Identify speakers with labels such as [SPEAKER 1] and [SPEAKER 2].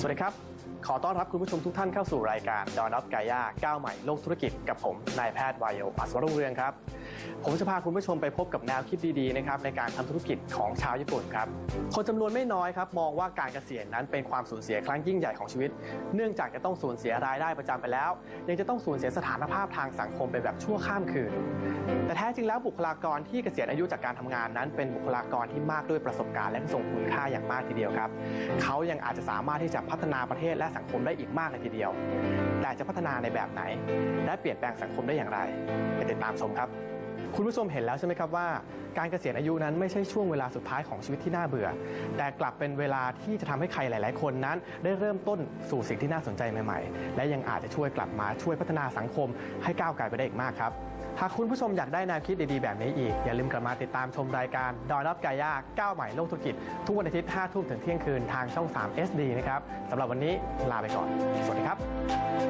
[SPEAKER 1] สวัสดีครับ ขอต้อนรับคุณผู้ชมทุกท่านเข้าสู่รายการดอนอฟกายาก้าวใหม่โลกธุรกิจกับผมนายแพทย์วายโยอัศวรุ่งเรืองครับ ผมจะพาคุณผู้ชมไปพบกับแนวคิดดีๆนะครับในการทำธุรกิจของชาวญี่ปุ่นครับ คนจำนวนไม่น้อยครับมองว่าการเกษียณนั้นเป็นความสูญเสียครั้งยิ่งใหญ่ของชีวิต เนื่องจากจะต้องสูญเสียรายได้ประจำไปแล้ว ยังจะต้องสูญเสียสถานภาพทางสังคมไปแบบชั่วข้ามคืนแต่ จริงแล้วบุคลากรที่เกษียณอายุจากการทำงานนั้น เป็นบุคลากรที่มากด้วยประสบการณ์และทรงคุณค่าอย่างมากทีเดียวครับเขายังอาจจะสามารถที่จะพัฒนาประเทศและสังคมได้อีกมากเลยทีเดียว แต่จะพัฒนาในแบบไหน และเปลี่ยนแปลงสังคมได้อย่างไร ไปติดตามชมครับ คุณผู้ชมเห็นแล้วใช่ไหมครับว่าการเกษียณอายุนั้นไม่ใช่ช่วงเวลาสุดท้ายของชีวิตที่น่าเบื่อ แต่กลับเป็นเวลาที่จะทำให้ใครหลาย ๆ คนนั้น ได้เริ่มต้นสู่สิ่งที่น่าสนใจใหม่ ๆ และยังอาจจะช่วยกลับมาช่วยพัฒนาสังคม ให้ก้าวไกลไปได้อีกมากครับ หากคุณผู้ชมอยากได้แนวคิดดี ๆ แบบนี้อีก อย่าลืมกลับมาติดตามชมรายการดอยรับกายาก้าวใหม่โลกธุรกิจ ทุกวันอาทิตย์5ทุ่มถึงเที่ยงคืนทางช่อง 3 SD นะครับสำหรับวันนี้ลาไปก่อน สวัสดีครับ